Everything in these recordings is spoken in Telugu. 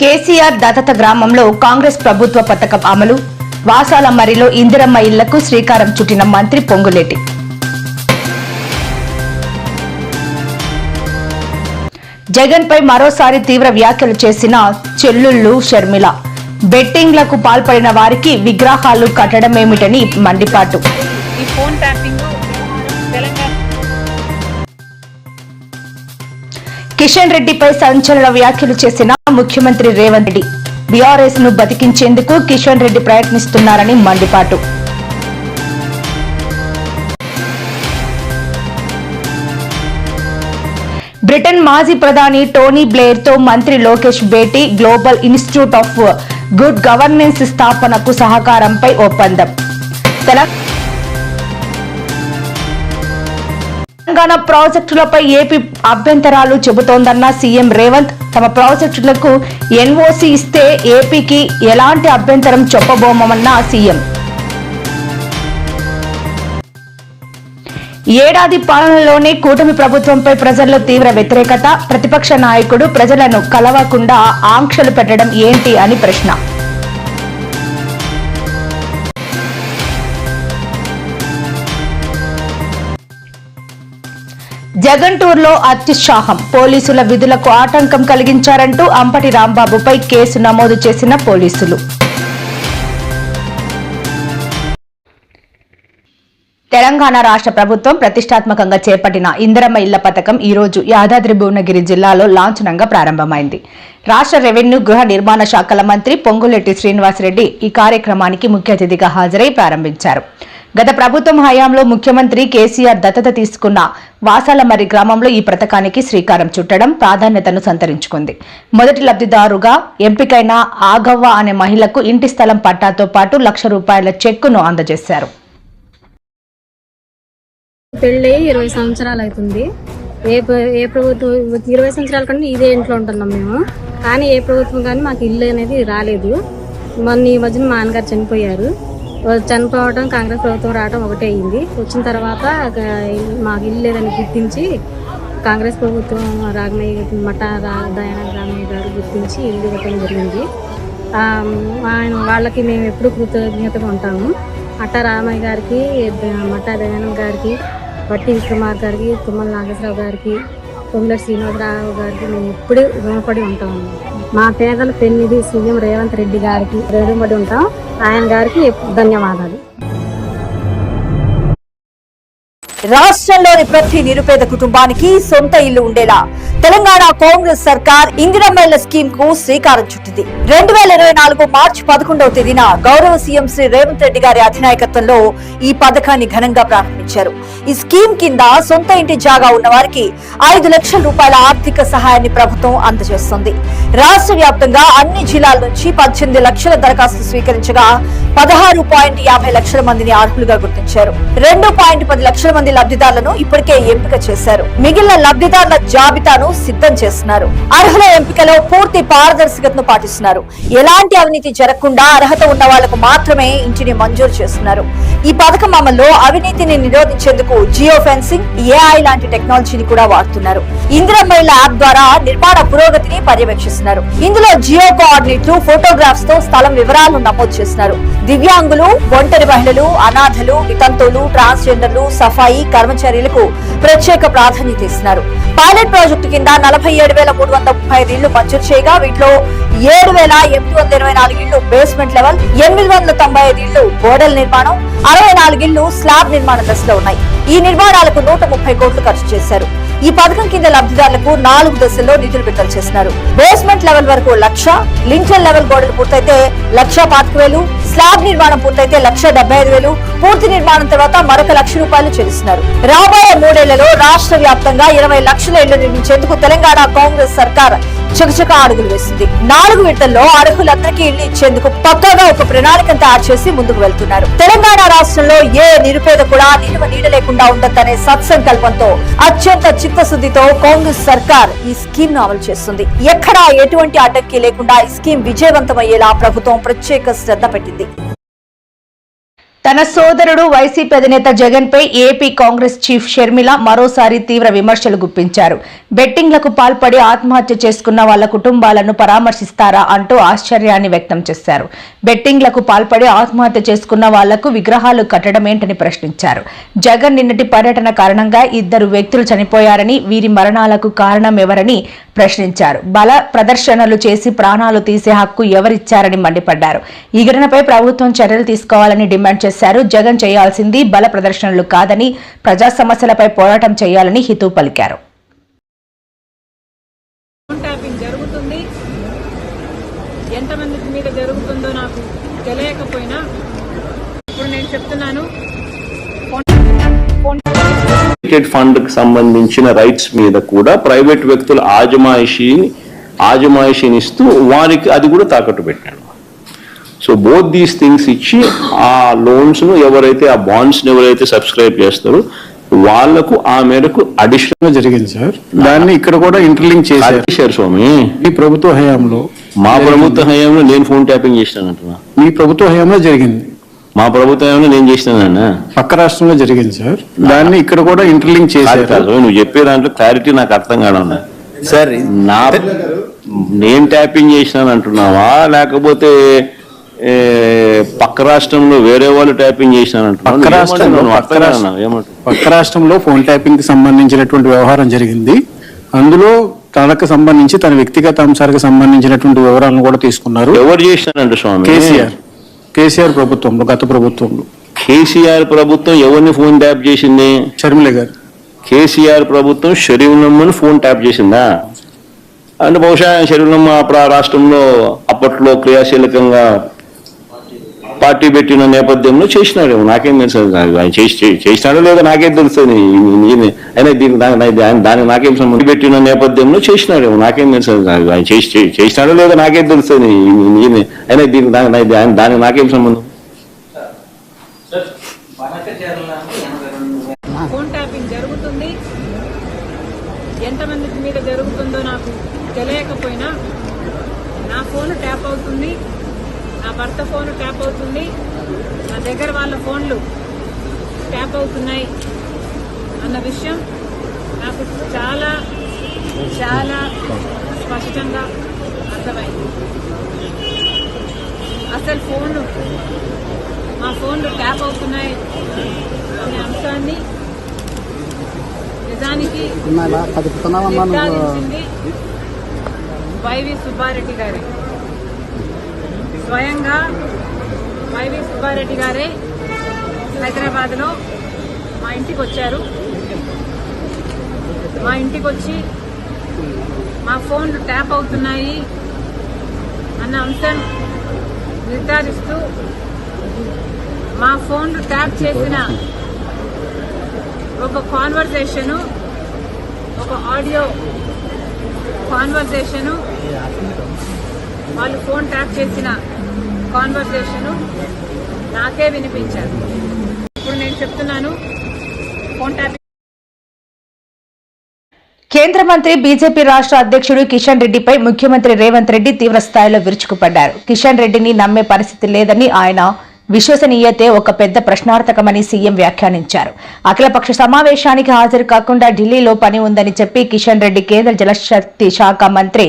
కేసీఆర్ దత్తత గ్రామంలో కాంగ్రెస్ ప్రభుత్వ పథకం అమలు. వాసాలమ్మరిలో ఇందిరమ్మ ఇళ్ళకు శ్రీకారం చుట్టిన మంత్రి పొంగులేటి. జగన్ పై మరోసారి తీవ్ర వ్యాఖ్యలు చేసిన చెల్లుళ్ళు షర్మిల. బెట్టింగ్లకు పాల్పడిన వారికి విగ్రహాలు కట్టడమేమిటని మండిపాటు. ఈ ఫోన్ ట్యాపింగ్ తెలంగాణ కిషన్ రెడ్డిపై సంచలన వ్యాఖ్యలు చేసిన ముఖ్యమంత్రి రేవంత్ రెడ్డి. బీఆర్ఎస్ను బతికించేందుకు కిషన్ రెడ్డి ప్రయత్నిస్తున్నారని మండిపాటు. బ్రిటన్ మాజీ ప్రధాని టోనీ బ్లేర్తో మంత్రి లోకేష్ భేటీ global institute of good governance స్థాపనకు సహకారంపై ఒప్పందం. తెలంగాణ తెలంగాణ ప్రాజెక్టులపై ఏపీ అభ్యంతరాలు చెబుతోందన్న సీఎం రేవంత్. తమ ప్రాజెక్టులకు ఎన్ఓసి ఇస్తే ఏపీకి ఎలాంటి అభ్యంతరం చెప్పబోమన్న సీఎం. ఏడాది పాలనలోనే కూటమి ప్రభుత్వంపై ప్రజల్లో తీవ్ర వ్యతిరేకత. ప్రతిపక్ష నాయకుడు ప్రజలను కలవకుండా ఆంక్షలు పెట్టడం ఏంటి అని ప్రశ్న. జగంటూర్లో అత్యుత్సాహం. పోలీసుల విధులకు ఆటంకం కలిగించారంటూ అంపటి రాంబాబుపై కేసు నమోదు చేసిన పోలీసులు. తెలంగాణ రాష్ట్ర ప్రభుత్వం ప్రతిష్టాత్మకంగా చేపట్టిన ఇందిరమ్మ ఇళ్ళ పథకం ఈ రోజు యాదాద్రి భువనగిరి జిల్లాలో లాంఛనంగా ప్రారంభమైంది. రాష్ట్ర రెవెన్యూ గృహ నిర్మాణ శాఖల మంత్రి పొంగులెట్టి శ్రీనివాసరెడ్డి ఈ కార్యక్రమానికి ముఖ్య అతిథిగా హాజరై ప్రారంభించారు. గత ప్రభుత్వం హయాంలో ముఖ్యమంత్రి కేసీఆర్ దత్తత తీసుకున్న వాసాలమర్రి గ్రామంలో ఈ పథకానికి శ్రీకారం చుట్టడం ప్రాధాన్యతను సంతరించుకుంది. మొదటి లబ్ధిదారుగా ఎంపికైన ఆగవ్వ అనే మహిళకు ఇంటి స్థలం పట్టాతో పాటు లక్ష రూపాయల చెక్కును అందజేశారు. పెళ్ళి ఇరవై సంవత్సరాలు అవుతుంది. ఏ ఏ ప్రభుత్వం ఇరవై సంవత్సరాల కంటే ఇదే ఇంట్లో ఉంటున్నాం మేము. కానీ ఏ ప్రభుత్వం కానీ మాకు ఇల్లు అనేది రాలేదు. మొన్న ఈ మధ్యన మా నాన్నగారు చనిపోయారు. చనిపోవడం కాంగ్రెస్ ప్రభుత్వం రావడం ఒకటే అయింది. వచ్చిన తర్వాత మాకు ఇల్లు లేదని గుర్తించి కాంగ్రెస్ ప్రభుత్వం రాగమయ్య మఠ దయాన దయానంద రామయ్య గారు గుర్తించి ఇల్లు ఇవ్వటం జరిగింది. ఆయన వాళ్ళకి మేము ఎప్పుడు కృతజ్ఞతగా ఉంటాము. అట్ట రామయ్య గారికి మఠ దయానంద్ గారికి బట్టి విక్రమార్ గారికి తుమ్మల నాగేశ్వరరావు గారికి పొంగులటి శ్రీనివాసరావు గారికి మేము ఎప్పుడూ రుణపడి ఉంటాము మా పేదల పెన్నిధి సీఎం రేవంత్ రెడ్డి గారికి రుణపడి ఉంటాం. ఆయన గారికి ధన్యవాదాలు. రాష్ట్రంలోని ప్రతి నిరుపేద కుటుంబానికి సొంత ఇల్లు ఉండేలా తెలంగాణ కాంగ్రెస్ సర్కార్ ఇందిరమ్మేళ్ళ స్కీమ్కు శ్రీకారం చుట్టింది. రెండు వేల ఇరవై నాలుగు మార్చి పదకొండవ తేదీన గౌరవ సీఎం శ్రీ రేవంత్ రెడ్డి గారి అధినాయకత్వంలో ఈ పథకాన్ని ఘనంగా ప్రారంభించారు. ఈ స్కీమ్ కింద సొంత ఇంటి జాగా ఉన్న వారికి ఐదు లక్షల రూపాయల ఆర్థిక సహాయాన్ని ప్రభుత్వం అందజేస్తుంది. రాష్ట్ర వ్యాప్తంగా అన్ని జిల్లాల నుంచి పద్దెనిమిది లక్షల దరఖాస్తు స్వీకరించగా పదహారు పాయింట్ యాభై లక్షల మందిని అర్హులుగా గుర్తించారు. రెండు పాయింట్ పది లక్షల మంది లబ్ధిదారులను ఇప్పటికే ఎంపిక చేశారు. మిగిలిన లబ్ధిదారుల జాబితాను సిద్ధం చేస్తున్నారు. అర్హుల ఎంపికలో పూర్తి పారదర్శకతను పాటిస్తున్నారు. ఎలాంటి అవినీతి జరగకుండా అర్హత ఉన్న వాళ్ళకు మాత్రమే ఇంటిని మంజూరు చేస్తున్నారు. ఈ పథకం అమల్లో అవినీతిని నిరోధించేందుకు జియో ఫెన్సింగ్ ఏఐ లాంటి టెక్నాలజీని కూడా వాడుతున్నారు. ఇందిరమ్మ యాప్ ద్వారా నిర్మాణ పురోగతిని పర్యవేక్షిస్తున్నారు. ఇందులో జియో కోఆర్డినేట్లు ఫోటోగ్రాఫ్స్తో స్థలం వివరాలను నమోదు చేస్తున్నారు. దివ్యాంగులు ఒంటరి మహిళలు అనాథలు వితంతువులు ట్రాన్స్జెండర్లు సఫాయి కర్మచారులకు ప్రత్యేక ప్రాధాన్యత ఇస్తున్నారు. పైలట్ ప్రాజెక్టు కింద నలభై ఏడు వేల మూడు వందల ముప్పై ఐదు ఇళ్ళు మంజూరు చేయగా వీటిలో ఏడు వేల ఎనిమిది వందల ఇరవై నాలుగు ఇళ్ళు బేస్మెంట్ లెవెల్ ఎనిమిది వందల తొంభై ఐదు ఇళ్ళు గోడల నిర్మాణం అరవై నాలుగు ఇళ్ళు స్లాబ్ నిర్మాణ దశలో ఉన్నాయి. ఈ నిర్మాణాలకు నూట ముప్పై కోట్లు ఖర్చు చేశారు. ఈ పథకం కింద లబ్ధిదారులకు నాలుగు దశల్లో నిధులు విడుదల చేస్తున్నారు. బేస్మెంట్ లెవెల్ వరకు లక్ష లింటల్ లెవెల్ గోడలు పూర్తయితే లక్ష పాతిక వేలు స్లాబ్ నిర్మాణం పూర్తయితే లక్ష డెబ్బై ఐదు వేలు పూర్తి నిర్మాణం తర్వాత మరొక లక్ష రూపాయలు చెల్లిస్తున్నారు. రాబోయే మూడేళ్ళలో రాష్ట్ర వ్యాప్తంగా ఇరవై లక్షల ఇళ్ళు నిర్మించేందుకు తెలంగాణ కాంగ్రెస్ సర్కార్ చకచక అడుగులు వేసింది. నాలుగు విడతల్లో అర్హులందరికీ ఇళ్ళు ఇచ్చేందుకు పక్కాగా ఒక ప్రణాళికను తయారు చేసి ముందుకు వెళ్తున్నారు. తెలంగాణ రాష్ట్రంలో ఏ నిరుపేద కూడా నిలువ నీడ లేకుండా ఉండద్దనే సత్సంకల్పంతో అత్యంత చిత్తశుద్ధితో కాంగ్రెస్ సర్కార్ ఈ స్కీమ్ను అమలు చేస్తుంది. ఎక్కడా ఎటువంటి అడ్డంకి లేకుండా ఈ స్కీమ్ విజయవంతమయ్యేలా ప్రభుత్వం ప్రత్యేక శ్రద్ధ పెట్టింది. తన సోదరుడు వైసీపీ అధినేత జగన్ పై ఏపీ కాంగ్రెస్ చీఫ్ షర్మిల మరోసారి తీవ్ర విమర్శలు గుప్పించారు. బెట్టింగ్లకు పాల్పడి ఆత్మహత్య చేసుకున్న వాళ్ళ కుటుంబాలను పరామర్శిస్తారా అంటూ ఆశ్చర్యాన్ని వ్యక్తం చేశారు. బెట్టింగ్లకు పాల్పడి ఆత్మహత్య చేసుకున్న వాళ్ళకు విగ్రహాలు కట్టడమేంటని ప్రశ్నించారు. జగన్ నిన్నటి పర్యటన కారణంగా ఇద్దరు వ్యక్తులు చనిపోయారని వీరి మరణాలకు కారణం ఎవరని ప్రశ్నించారు. బల ప్రదర్శనలు చేసి ప్రాణాలు తీసే హక్కు ఎవరిచ్చారని మండిపడ్డారు. ఈ ఘటనపై ప్రభుత్వం చర్యలు తీసుకోవాలని డిమాండ్ చేశారు. జగన్ చేయాల్సింది బల ప్రదర్శనలు కాదని ప్రజా సమస్యలపై పోరాటం చేయాలని హితవు పలికారు. ఫోన్ ట్యాపింగ్ జరుగుతుంది. ఎంతమంది మీద జరుగుతుందో నాకు తెలియకపోయినా ఇప్పుడు నేను చెప్తున్నాను. లిమిటెడ్ ఫండ్కి సంబంధించిన రైట్స్ మీద కూడా ప్రైవేట్ వ్యక్తుల ఆజమాయిషీని ఆజమాయిషీని ఇస్తూ వారికి అది కూడా తాకట్టు పెట్టాడు. సో బోత్ దీస్ థింగ్స్ ఇచ్చి ఆ లోన్స్ను ఎవరైతే ఆ బాండ్స్ని ఎవరైతే సబ్స్క్రైబ్ చేస్తారో వాళ్ళకు ఆ మేరకు అడిషనల్ జరిగింది సార్. దాన్ని ఇక్కడ కూడా ఇంటర్లింక్ చేశారు. స్వామి. మీ ప్రభుత్వ హయాంలో మా ప్రభుత్వ హయాంలో నేను ఫోన్ ట్యాపింగ్ చేసినానంటున్నా. మీ ప్రభుత్వ హయాంలో జరిగింది. మా ప్రభుత్వ హయాంలో నేను చేసినానన్నా. పక్క రాష్ట్రంలో జరిగింది సార్. దాన్ని ఇక్కడ కూడా ఇంటర్లింక్ చేశారు. నువ్వు చెప్పే దాంట్లో క్లారిటీ నాకు అర్థం కావడం సార్ నా నేను ట్యాపింగ్ చేసినాను అంటున్నావా లేకపోతే పక్క రాష్ట్రంలో వేరే వాళ్ళు ట్యాపింగ్ చేసినాను పక్క రాష్ట్రంలో ఫోన్ ట్యాపింగ్కి సంబంధించినటువంటి వ్యవహారం జరిగింది. అందులో తనకు సంబంధించి తన వ్యక్తిగత అంశాలకు సంబంధించినటువంటి వివరాలను కూడా తీసుకున్నారు. ఎవరు చేసినారంట స్వామి? కేసీఆర్. కేసీఆర్ ప్రభుత్వంలో గత ప్రభుత్వంలో. కేసీఆర్ ప్రభుత్వం ఎవరిని ఫోన్ ట్యాప్ చేసింది? షర్మిల గారు. కేసీఆర్ ప్రభుత్వం షరీఫ్నమ్మని ఫోన్ ట్యాప్ చేసిందా? అంటే బహుశా షరీఫ్నమ్మ అప్పుడు ఆ రాష్ట్రంలో అప్పట్లో క్రియాశీలకంగా పార్టీ పెట్టిన నేపథ్యంలో చేసినాడేమో. నాకేం తెలుసు ఆయన చేసి చేసినాడో లేదో నాకేం తెలుస్తుంది. ఈయన- అయినా దీనికి దానికి నాకేం సంబంధం? పెట్టిన నేపథ్యంలో చేసినాడేమో. నాకేం తెలుసు ఆయన చేసి చేసినాడో లేదో నాకేం తెలుస్తుంది. ఈయన- అయినా దీనికి దా- దానికి నాకేం సంబంధం? ఫోన్ ట్యాపింగ్ జరుగుతుంది. ఎంతమంది మీద జరుగుతుందో నాకు తెలియకపోయినా నా ఫోన్ ట్యాప్ అవుతుంది. నా భర్త ఫోన్ ట్యాప్ అవుతుంది. నా దగ్గర వాళ్ళ ఫోన్లు ట్యాప్ అవుతున్నాయి అన్న విషయం నాకు చాలా చాలా స్పష్టంగా అర్థమైంది. అసలు ఫోన్ మా ఫోన్లు ట్యాప్ అవుతున్నాయి అనే అంశాన్ని నిజానికి వైవి సుబ్బారెడ్డి గారే. స్వయంగా వైవి సుబ్బారెడ్డి గారే హైదరాబాద్లో మా ఇంటికి వచ్చారు. మా ఇంటికి వచ్చి మా ఫోన్లు ట్యాప్ అవుతున్నాయి అన్న అంశం నిర్ధారిస్తూ మా ఫోన్లు ట్యాప్ చేసిన ఒక కాన్వర్సేషను ఒక ఆడియో కాన్వర్సేషను వాళ్ళు ఫోన్ ట్యాప్ చేసిన కాన్వర్జేషను నాకే వినిపించారు. ఇప్పుడు నేను చెప్తున్నాను ఫోన్ ట్యాప్ కేంద్ర మంత్రి బీజేపీ రాష్ట్ర అధ్యక్షుడు కిషన్ రెడ్డిపై ముఖ్యమంత్రి రేవంత్ రెడ్డి తీవ్ర స్థాయిలో విరుచుకుపడ్డారు. కిషన్ రెడ్డిని నమ్మే పరిస్థితి లేదని ఆయన విశ్వసనీయతే ఒక పెద్ద ప్రశ్నార్థకమని సీఎం వ్యాఖ్యానించారు. అఖిలపక్ష సమావేశానికి హాజరు కాకుండా ఢిల్లీలో పని ఉందని చెప్పి కిషన్ రెడ్డి కేంద్ర జలశక్తి శాఖ మంత్రి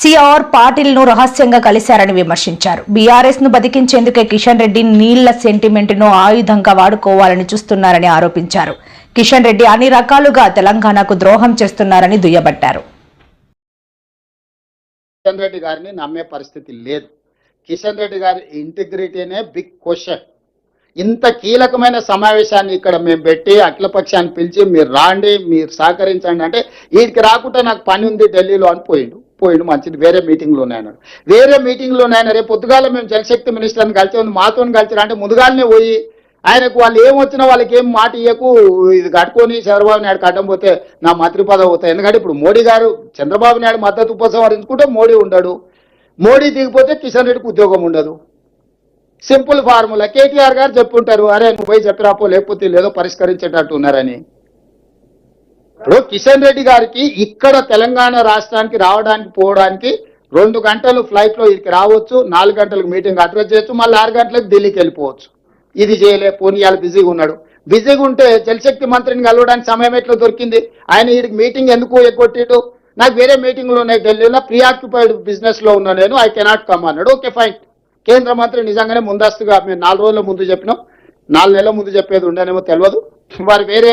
సిఆర్ పాటిల్ను రహస్యంగా కలిశారని విమర్శించారు. బీఆర్ఎస్ను బతికించేందుకే కిషన్ రెడ్డి నీళ్ళ సెంటిమెంట్ను ఆయుధంగా వాడుకోవాలని చూస్తున్నారని ఆరోపించారు. కిషన్ రెడ్డి అన్ని రకాలుగా తెలంగాణకు ద్రోహం చేస్తున్నారని దుయ్యబట్టారు. కిషన్ రెడ్డి గారిని నమ్మే పరిస్థితి లేదు. కిషన్ రెడ్డి గారి ఇంటిగ్రిటీనే బిగ్ క్వశ్చన్. ఇంత కీలకమైన సమావేశాన్ని ఇక్కడ మేము పెట్టి అఖిలపక్షాన్ని పిలిచి మీరు రాండి మీరు సహకరించండి అంటే వీడికి రాకుండా నాకు పని ఉంది ఢిల్లీలో అని పోయిండు. పోయిండు మంచిది. వేరే మీటింగ్లోనే అన్నాడు. వేరే మీటింగ్లోనే ఆయన రేపు పొద్దుగాల మేము జలశక్తి మినిస్టర్ని కలిసి ఉంది మాతో కలిసి అంటే ముదుగాలనే పోయి ఆయనకు వాళ్ళు ఏం వచ్చినా వాళ్ళకి ఏం మాట ఇయ్యకు ఇది కట్టుకొని చంద్రబాబు నాయుడు కట్టం పోతే నా మంత్రి పదవి అవుతాయి. ఎందుకంటే ఇప్పుడు మోడీ గారు చంద్రబాబు నాయుడు మద్దతు ఉపసంహరించుకుంటే మోడీ ఉండడు. మోడీ దిగిపోతే కిషన్ రెడ్డికి ఉద్యోగం ఉండదు. Simple formula. కేటీఆర్ గారు చెప్పుంటారు అరే నువ్వు పోయి చెప్పిరాపో లేకపోతే లేదో పరిష్కరించేటట్టు ఉన్నారని. ఇప్పుడు కిషన్ రెడ్డి గారికి ఇక్కడ తెలంగాణ రాష్ట్రానికి రావడానికి పోవడానికి రెండు గంటలు ఫ్లైట్లో ఇక్కడికి రావచ్చు నాలుగు గంటలకు మీటింగ్ అడ్రస్ చేయొచ్చు మళ్ళీ ఆరు గంటలకు ఢిల్లీకి వెళ్ళిపోవచ్చు. ఇది చేయలే పోనీయాలు బిజీగా ఉన్నాడు. బిజీగా ఉంటే జలశక్తి మంత్రిని కలవడానికి సమయం ఎట్లా దొరికింది? ఆయన వీడికి మీటింగ్ ఎందుకు ఎగ్గొట్టాడు? నాకు వేరే మీటింగ్లు ఉన్నాయి ఢిల్లీలో ప్రియాక్యుపైడ్ బిజినెస్లో ఉన్నా నేను ఐ కెనాట్ కమ్ అన్నాడు. ఓకే ఫైన్ కేంద్ర మంత్రి నిజంగానే ముందస్తుగా మేము నాలుగు రోజుల ముందు చెప్పినాం. నాలుగు నెలల ముందు చెప్పేది ఉండేనేమో తెలియదు వారు వేరే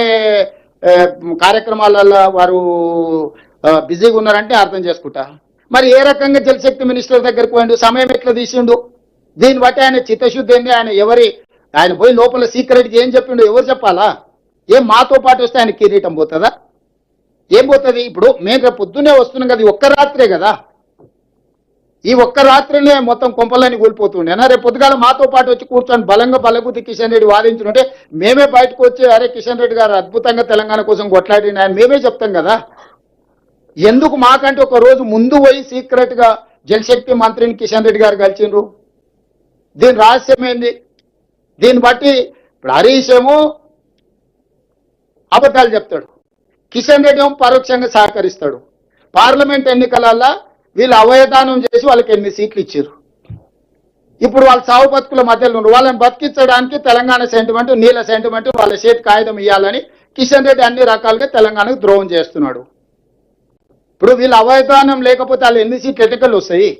కార్యక్రమాలలో వారు బిజీగా ఉన్నారంటే అర్థం చేసుకుంటా. మరి ఏ రకంగా జలశక్తి మినిస్టర్ దగ్గరికి పోయిండు? సమయం ఎట్లా తీసిండు? దీన్ని బట్టి ఆయన చిత్తశుద్ధి ఏంది? ఆయన ఎవరి ఆయన పోయి లోపల సీక్రెట్ ఏం చెప్పిండు ఎవరు చెప్పాలా? ఏం మాతో పాటు వస్తే ఆయన కిరీటం పోతుందా? ఏం పోతుంది? ఇప్పుడు మేము రేపు పొద్దున్నే వస్తున్నాం కదా ఒక్క రాత్రే కదా. ఈ ఒక్క రాత్రినే మొత్తం కొంపలని అన్న రేపు పొద్దుగాల మాతో పాటు వచ్చి కూర్చొని బలంగా బలగుద్ది కిషన్ రెడ్డి వాదించుంటే మేమే బయటకు వచ్చి అరే కిషన్ రెడ్డి గారు అద్భుతంగా తెలంగాణ కోసం కొట్లాడిన ఆయన. మేమే చెప్తాం కదా. ఎందుకు మాకంటే ఒక రోజు ముందు పోయి సీక్రెట్గా జలశక్తి మంత్రిని కిషన్ రెడ్డి గారు కలిసిండ్రు? దీని రహస్యం ఏంది? దీన్ని బట్టి ఇప్పుడు హరీష్ ఏమో అబద్ధాలు చెప్తాడు. కిషన్ రెడ్డి ఏమో పరోక్షంగా సహకరిస్తాడు. పార్లమెంట్ ఎన్నికలల్లో వీళ్ళు అవయదానం చేసి వాళ్ళకి ఎన్ని సీట్లు ఇచ్చారు. ఇప్పుడు వాళ్ళ సావు బతుకుల మధ్యలో ఉన్నారు వాళ్ళని బతికించడానికి తెలంగాణ సెంటిమెంట్ నీళ్ళ సెంటిమెంట్ వాళ్ళ చేతి కాగితం ఇవ్వాలని కిషన్ రెడ్డి అన్ని రకాలుగా తెలంగాణకు ద్రోహం చేస్తున్నాడు. ఇప్పుడు వీళ్ళు అవయదానం లేకపోతే వాళ్ళు ఎన్ని సీట్లు ఎన్నికలు వస్తాయి?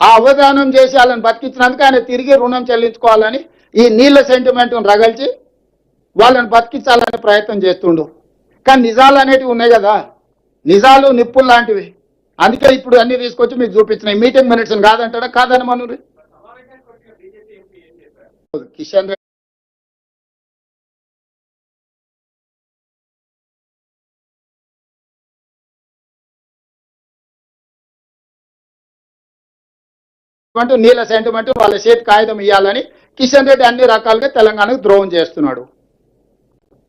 ఆ అవధానం చేసి వాళ్ళని బతికించినందుకు ఆయన తిరిగి రుణం చెల్లించుకోవాలని ఈ నీళ్ళ సెంటిమెంట్ను రగల్చి వాళ్ళని బతికించాలనే ప్రయత్నం చేస్తుండు. కానీ నిజాలు అనేటివి ఉన్నాయి కదా. నిజాలు నిప్పులు లాంటివి. అందుకే ఇప్పుడు అన్ని తీసుకొచ్చి మీకు చూపించిన మీటింగ్ మినిట్స్ కాదంటాడా? కాదని మనూరి? కిషన్ రెడ్డి సెంటిమెంట్ నీళ్ళ సెంటిమెంట్ వాళ్ళ చేతి కాగితం ఇవ్వాలని కిషన్ రెడ్డి అన్ని రకాలుగా తెలంగాణకు ద్రోహం చేస్తున్నాడు.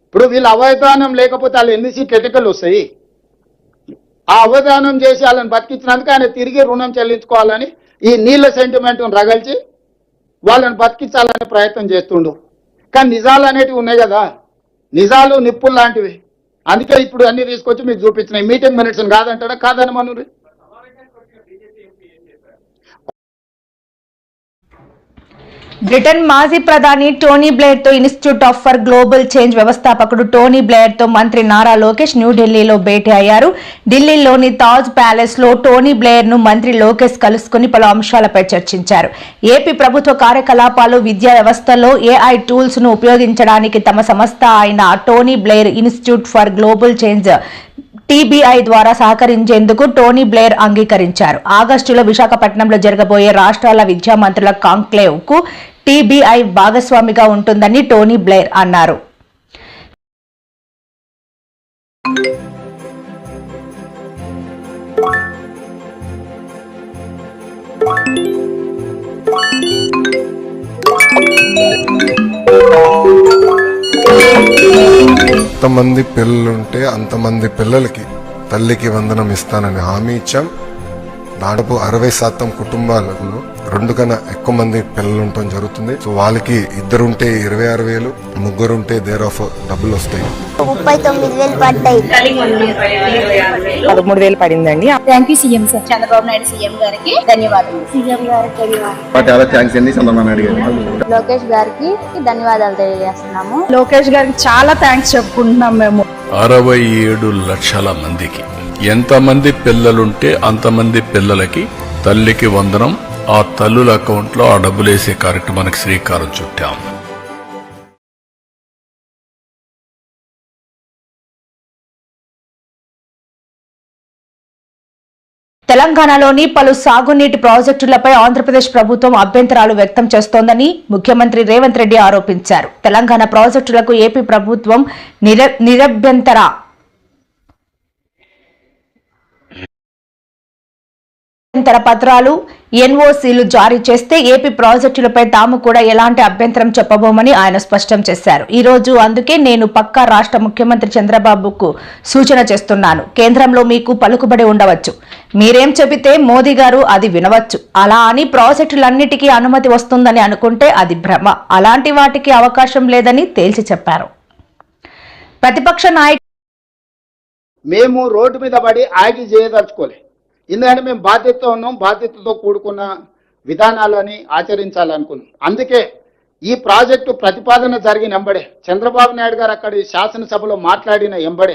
ఇప్పుడు వీళ్ళు అవధానం లేకపోతే వాళ్ళు ఎన్ని సీట్లు వస్తాయి? ఆ అవధానం చేసి వాళ్ళని బతికించినందుకు ఆయన తిరిగి రుణం చెల్లించుకోవాలని ఈ నీళ్ళ సెంటిమెంట్ను రగల్చి వాళ్ళని బతికించాలనే ప్రయత్నం చేస్తుండు. కానీ నిజాలు అనేటివి ఉన్నాయి కదా. నిజాలు నిప్పులు లాంటివి. అందుకే ఇప్పుడు అన్ని తీసుకొచ్చి మీకు చూపించిన మీటింగ్ మినిట్స్ కాదంటాడా? కాదని మనూరి? బ్రిటన్ మాజీ ప్రధాని Tony బ్లేర్తో institute of for global change వ్యవస్థాపకుడు టోనీ బ్లేర్తో మంత్రి నారా లోకేష్ న్యూఢిల్లీలో భేటీ అయ్యారు. ఢిల్లీలోని తాజ్ ప్యాలెస్లో టోనీ బ్లేర్ను మంత్రి లోకేష్ కలుసుకుని పలు అంశాలపై చర్చించారు. ఏపీ ప్రభుత్వ కార్యకలాపాలు విద్యా వ్యవస్థలో ఏఐ టూల్స్ను ఉపయోగించడానికి తమ సంస్థ అయిన Tony Blair Institute for Global Change TBI ద్వారా సహకరించేందుకు టోనీ బ్లేర్ అంగీకరించారు. ఆగస్టులో విశాఖపట్నంలో జరగబోయే రాష్ట్రాల విద్యా మంత్రుల కాంక్లేవ్కు టీబీఐ భాగస్వామిగా ఉంటుందని టోనీ బ్లెయిర్ అన్నారు. ఎంతమంది పిల్లలుంటే అంతమంది పిల్లలకి తల్లికి వందనం ఇస్తానని హామీ ఇచ్చాం. దాదాపు అరవై శాతం కుటుంబాలలో రెండు కన్నా ఎక్కువ మంది పిల్లలు ఉండటం జరుగుతుంది. సో వాళ్ళకి ఇద్దరుంటే ఇరవై ఆరు వేలు ముగ్గురుంటే దేర్ ఆఫ్ డబ్బులు వస్తాయి. ముప్పై తొమ్మిది వేలు పడ్డాయి. పదమూడు వేలు పడిందండి. Thank you CM sir Chandrababu Naidu CM గారికి ధన్యవాదాలు సీఎం గారికి ధన్యవాదాలు చాలా థ్యాంక్స్ అండి చంద్రబాబు నాయుడు గారు లోకేష్ గారికి ధన్యవాదాలు తెలియజేస్తున్నాము. లోకేష్ గారికి చాలా థ్యాంక్స్ చెప్పుకుంటున్నాం మేము. అరవై ఏడు లక్షల మందికి. ఎంతమంది పిల్లలుంటే అంతమంది పిల్లలకి తల్లికి వందనం ఆ తల్లుల అకౌంట్లో ఆ డబ్బులేసే కార్యక్రమానికి శ్రీకారం చుట్టాం. తెలంగాణలోని పలు సాగునీటి ప్రాజెక్టులపై ఆంధ్రప్రదేశ్ ప్రభుత్వం అభ్యంతరాలు వ్యక్తం చేస్తోందని ముఖ్యమంత్రి రేవంత్ రెడ్డి ఆరోపించారు. తెలంగాణ ప్రాజెక్టులకు ఏపీ ప్రభుత్వం నిర- నిరభ్యంతర అభ్యంతర పత్రాలు ఎన్ఓసీలు జారీ చేస్తే ఏపీ ప్రాజెక్టులపై తాము కూడా ఎలాంటి అభ్యంతరం చెప్పబోమని ఆయన స్పష్టం చేశారు. ఈ రోజు అందుకే నేను పక్కా రాష్ట్ర ముఖ్యమంత్రి చంద్రబాబుకు సూచన చేస్తున్నాను. కేంద్రంలో మీకు పలుకుబడి ఉండవచ్చు. మీరేం చెబితే మోదీ గారు అది వినవచ్చు. అలా అని ప్రాజెక్టులన్నిటికీ అనుమతి వస్తుందని అనుకుంటే అది భ్రమ. అలాంటి వాటికి అవకాశం లేదని తేల్చి చెప్పారు. ప్రతిపక్ష నాయకు మేము రోడ్డు మీద పడి ఆగి చేయదలుచుకోలే ఎందుకంటే మేము బాధ్యతతో ఉన్నాం బాధ్యతతో కూడుకున్న విధానాలని ఆచరించాలనుకున్నాం. అందుకే ఈ ప్రాజెక్టు ప్రతిపాదన జరిగిన ఎంబడే చంద్రబాబు నాయుడు గారు అక్కడి శాసనసభలో మాట్లాడిన ఎంబడే